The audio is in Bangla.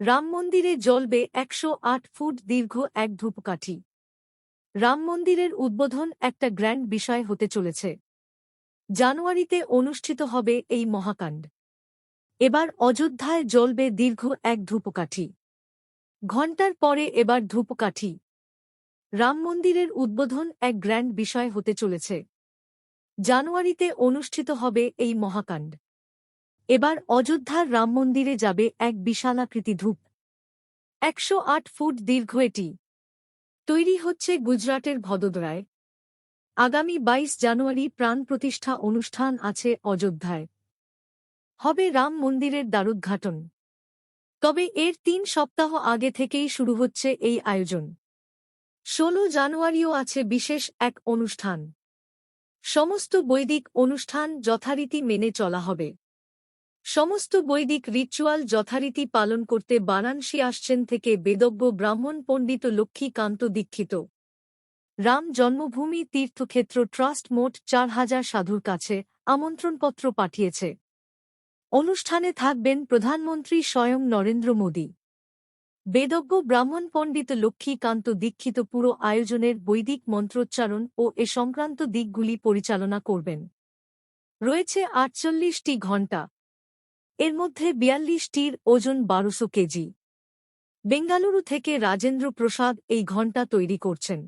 রাম মন্দিরে জ্বলবে একশো আট ফুট দীর্ঘ এক ধূপকাঠি। রাম মন্দিরের উদ্বোধন একটা গ্র্যান্ড বিষয় হতে চলেছে। জানুয়ারিতে অনুষ্ঠিত হবে এই মহাকাণ্ড। এবার অযোধ্যায় জ্বলবে দীর্ঘ এক ধূপকাঠি। ঘণ্টার পরে এবার ধূপকাঠি। রাম মন্দিরের উদ্বোধন এক গ্র্যান্ড বিষয় হতে চলেছে। জানুয়ারিতে অনুষ্ঠিত হবে এই মহাকাণ্ড। এবার অযোধ্যার রাম মন্দিরে যাবে এক বিশালাকৃতি ধূপ। একশো আট ফুট দীর্ঘ এটি। তৈরি হচ্ছে গুজরাটের ভদোদরায়। আগামী ২২ জানুয়ারি প্রাণ প্রতিষ্ঠা অনুষ্ঠান আছে অযোধ্যায়। হবে রাম মন্দিরের দ্বারোদ্ঘাটন। তবে এর তিন সপ্তাহ আগে থেকেই শুরু হচ্ছে এই আয়োজন। ষোলো জানুয়ারিও আছে বিশেষ এক অনুষ্ঠান। সমস্ত বৈদিক অনুষ্ঠান যথারীতি মেনে চলা হবে। সমস্ত বৈদিক রিচুয়াল যথারীতি পালন করতে বারাণসী আসছেন থেকে বেদজ্ঞ ব্রাহ্মণ পণ্ডিত লক্ষ্মীকান্ত দীক্ষিত। রাম জন্মভূমি তীর্থক্ষেত্র ট্রাস্ট মোট চার হাজার সাধুর কাছে আমন্ত্রণপত্র পাঠিয়েছে। অনুষ্ঠানে থাকবেন প্রধানমন্ত্রী স্বয়ং নরেন্দ্র মোদী। বেদজ্ঞ ব্রাহ্মণ পণ্ডিত লক্ষ্মীকান্ত দীক্ষিত পুরো আয়োজনের বৈদিক মন্ত্রোচ্চারণ ও এ সংক্রান্ত দিকগুলি পরিচালনা করবেন। রয়েছে আটচল্লিশটি ঘণ্টা। এর মধ্যে বিয়াল্লিশটির ওজন বারোশো কেজি। বেঙ্গালুরু থেকে রাজেন্দ্র প্রসাদ এই ঘণ্টা তৈরি করছেন।